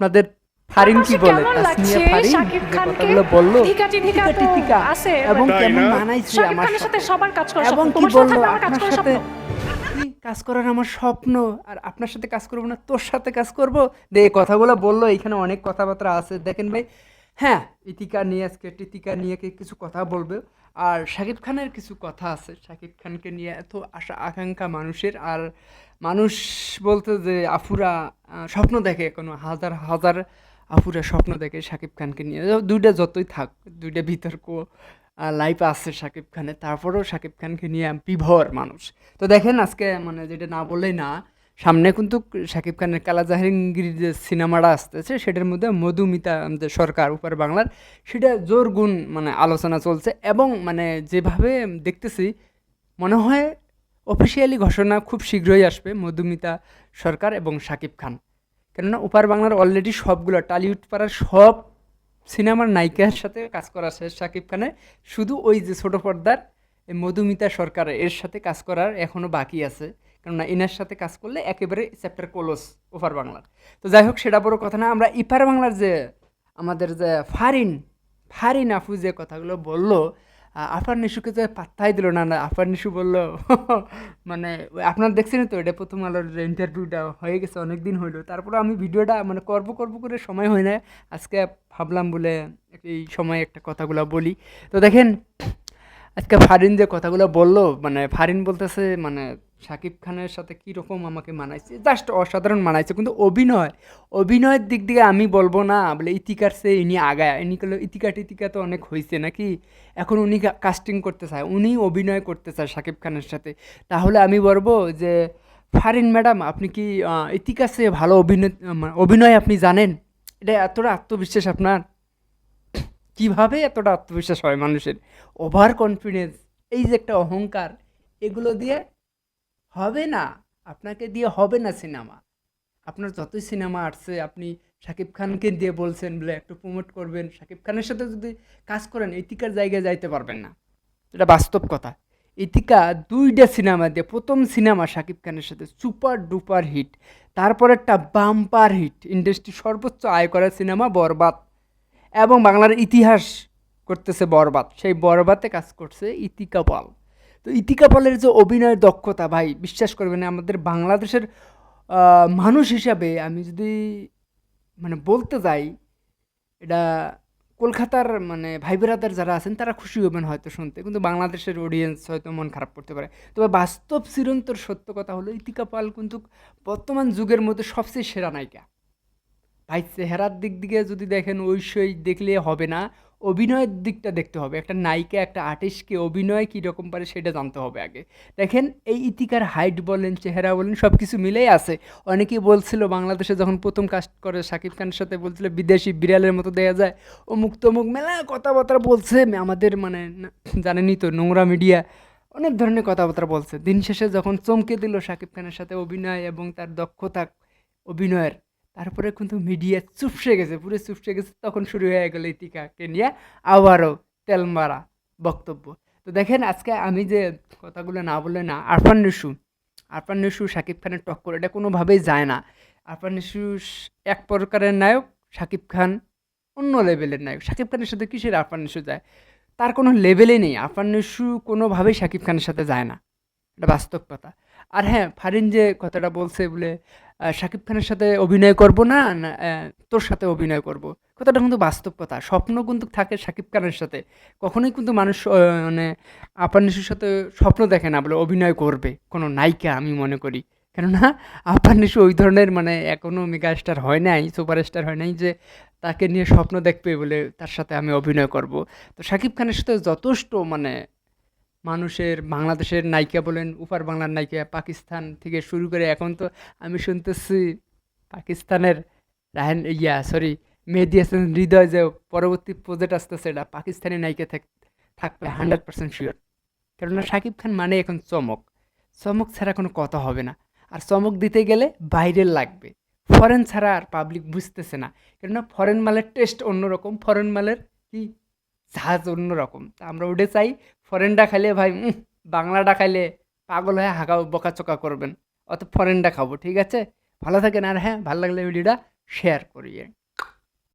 আপনাদের ফারিন কি বলে? লাগছে? ফারিন? কথাগুলো বলল। টিকা টিকা। আছে, এবং কেমন মানাইছে আমার সাথে সাথে সবার কাজ করার এবং কি বলল? আপনার সাথে স্বপ্ন। কাজ করার আমার স্বপ্ন আর আপনার সাথে কাজ করব না তোর সাথে কাজ করব। দে এই কথাগুলো বলল এখানে অনেক কথাবার্তা আছে। দেখেন ভাই হ্যাঁ ইতিকা নিয়ে আজকে টিতিকা নিয়ে কে কিছু কথা বলবে। আর শাকিব খানের কিছু কথা আছে। শাকিব খানকে নিয়ে এত আশা আকাঙ্ক্ষা মানুষের আর মানুষ বলতে যে আফুরা স্বপ্ন দেখে, কোনো হাজার হাজার আফুরা স্বপ্ন দেখে শাকিব খানকে নিয়ে। দুইটা যতই থাক, দুইটা বিতর্ক লাইফ আছে শাকিব খানের, তারপরেও শাকিব খানকে নিয়ে বিভোর মানুষ। তো দেখেন আজকে মানে যেটা না বললেই না, সামনে কিন্তু শাকিব খানের কালা জাহাঙ্গীর যে সিনেমাটা আসতেছে, সেটার মধ্যে মধুমিতা যে সরকার, উপর বাংলার, সেটা জোর গুণ মানে আলোচনা চলছে এবং মানে যেভাবে দেখতেছি, মনে হয় অফিসিয়ালি ঘোষণা খুব শীঘ্রই আসবে মধুমিতা সরকার এবং শাকিব খান। কেননা উপার বাংলার অলরেডি সবগুলো, টালিউড পাড়ার সব সিনেমার নায়িকার সাথে কাজ করা শেষ শাকিব খানের। শুধু ওই যে ছোট পর্দার মধুমিতা সরকার এর সাথে কাজ করার এখনও বাকি আছে। কেননা এনার সাথে কাজ করলে একেবারে চ্যাপ্টার ক্লোজ ওপার বাংলার। তো যাই হোক, সেটা বড় কথা না, আমরা ইপার বাংলার যে আমাদের যে ফারিন ফারিন আফু যে কথাগুলো বলল আফার নিশুকে যে পাত্তাই দিল না না আফার নিশু বলল মানে আপনার দেখছেন তো, এটা প্রথম আলোর ইন্টারভিউটা হয়ে গেছে অনেক দিন হইল। তারপরে আমি ভিডিওটা মানে করব করব করে সময় হয় না আজকে ভাবলাম বলে এই সময় একটা কথাগুলো বলি। তো দেখেন, আজকে ফারিন যে কথাগুলো বলল মানে ফারিন বলতেছে মানে শাকিব খানের সাথে কী রকম আমাকে মানাইছে? জাস্ট অসাধারণ মানাইছে কিন্তু অভিনয় অভিনয়ের দিক দিয়ে আমি বলব না বলে ইতিকার সে ইনি আগায় ইনি করল ইতিকা টিতিকা তো অনেক হয়েছে নাকি? এখন উনি কাস্টিং করতে চায় উনি অভিনয় করতে চায় শাকিব খানের সাথে। তাহলে আমি বলব যে ফারিন ম্যাডাম আপনি কি আহ, ইতিকার সে ভালো অভিনয় অভিনয় আপনি জানেন? এটা এতটা আত্মবিশ্বাস আপনার? কীভাবে এতটা আত্মবিশ্বাস হয় মানুষের? ওভার কনফিডেন্স এই যে একটা অহংকার এগুলো দিয়ে হবে না, আপনাকে দিয়ে হবে না সিনেমা। আপনার যতই সিনেমা আসছে, আপনি শাকিব খানকে দিয়ে বলছেন, বলে একটু প্রমোট করবেন। শাকিব খানের সাথে যদি কাজ করেন, ইতিকার জায়গায় যাইতে পারবেন না। এটা বাস্তব কথা। ইতিকা দুইটা সিনেমা দিয়ে, প্রথম সিনেমা শাকিব খানের সাথে সুপার ডুপার হিট তারপর একটা বাম্পার হিট ইন্ডাস্ট্রি সর্বোচ্চ আয় করা সিনেমা বরবাদ। এবং বাংলার ইতিহাস করতেছে বরবাদ। সেই বরবাদে কাজ করছে ইতিকা পাল। তো ইতিকা পালের যে অভিনয়ের দক্ষতা, ভাই, বিশ্বাস করবেন আমাদের বাংলাদেশের মানুষ হিসাবে আমি যদি মানে বলতে যাই, এটা কলকাতার মানে ভাই বেরাদার যারা আছেন, তারা খুশি হবেন হয়তো শুনতে, কিন্তু বাংলাদেশের অডিয়েন্স হয়তো মন খারাপ করতে পারে। তবে বাস্তব চিরন্তর সত্য কথা হলো, ইতিকা পাল কিন্তু বর্তমান যুগের মধ্যে সবচেয়ে সেরা নায়িকা। ভাই, চেহারার দিক দিকে যদি দেখেন ঐশ্বই দেখলে হবে না। অভিনয়ের দিকটা দেখতে হবে। একটা নায়িকা, একটা আর্টিস্টকে অভিনয় কীরকম পারে সেটা জানতে হবে আগে। দেখেন, এই ইতিকার হাইট বলেন, চেহারা বলেন সব কিছু মিলেই আছে। অনেকেই বলছিল, বাংলাদেশে যখন প্রথম কাস্ট করে, শাকিব খানের সাথে বলছিল, বিদেশি বিড়ালের মতো দেয়া যায়। অমুক তমুক মেলা কথাবার্তা বলছে। আমাদের মানে না- জানেনই তো, নোংরা মিডিয়া অনেক ধরনের কথাবার্তা বলছে। দিন শেষে যখন চমকে দিল শাকিব খানের সাথে অভিনয় এবং তার দক্ষতা অভিনয়ের তারপরে কিন্তু মিডিয়া চুপসে গেছে, পুরো চুপসে গেছে। তখন শুরু হয়ে গেল ইতিকাকে নিয়ে আবারও তেল মারা বক্তব্য। তো দেখেন, আজকে আমি যে কথাগুলো না বলে না, আরফান নিশু আরফান নিশু শাকিব খানের টক্কর, এটা কোনোভাবেই যায় না। আরফান নিশু এক প্রকারের নায়ক, শাকিব খান অন্য লেভেলের নায়ক। শাকিব খানের সাথে কিসের আরফান নিশু যায়? তার কোনো লেভেলে নেই। আরফান নিশু কোনোভাবেই শাকিব খানের সাথে যায় না। এটা বাস্তব কথা। আর হ্যাঁ ফারিন যে কথাটা বলছে বলে শাকিব খানের সাথে অভিনয় করব না তোর সাথে অভিনয় করব। কথাটা কিন্তু বাস্তব কথা। স্বপ্ন কিন্তু থাকে শাকিব খানের সাথে। কখনোই কিন্তু মানুষ মানে আপার নিশুর সাথে স্বপ্ন দেখে না, বলে অভিনয় করবে। কোনো নায়িকা আমি মনে করি। কেননা, আপার নিশু ওই ধরনের মানে এখনও মেগা স্টার হয় নাই সুপার স্টার হয় নাই যে তাকে নিয়ে স্বপ্ন দেখবে বলে তার সাথে আমি অভিনয় করব। তো শাকিব খানের সাথে যথেষ্ট মানে মানুষের বাংলাদেশের নায়িকা বলেন উপার বাংলার নায়িকা, পাকিস্তান থেকে শুরু করে এখন তো আমি শুনতেছি পাকিস্তানের রাহেন, ইয়া সরি মেহেদি হাসান হৃদয় যে পরবর্তী প্রজেক্ট আসতেছে, এটা পাকিস্তানি নায়িকা থাক- থাকবে হান্ড্রেড পার্সেন্ট শিওর কেননা শাকিব খান মানে এখন চমক। চমক ছাড়া কোনো কথা হবে না। আর চমক দিতে গেলে বাইরের লাগবে। ফরেন ছাড়া আর পাবলিক বুঝতেছে না। কেননা ফরেন মালের টেস্ট অন্যরকম ফরেন মালের কি জাহাজ অন্যরকম। তা আমরা উঠে চাই ফরেনটা খাইলে ভাই বাংলাটা খাইলে পাগল হয়ে হাঁকা বকাচকা করবেন। অত ফরেনটা খাব, ঠিক আছে? ভালো থাকেন, আর হ্যাঁ ভালো লাগলে ভিডিওটা শেয়ার করিয়ে।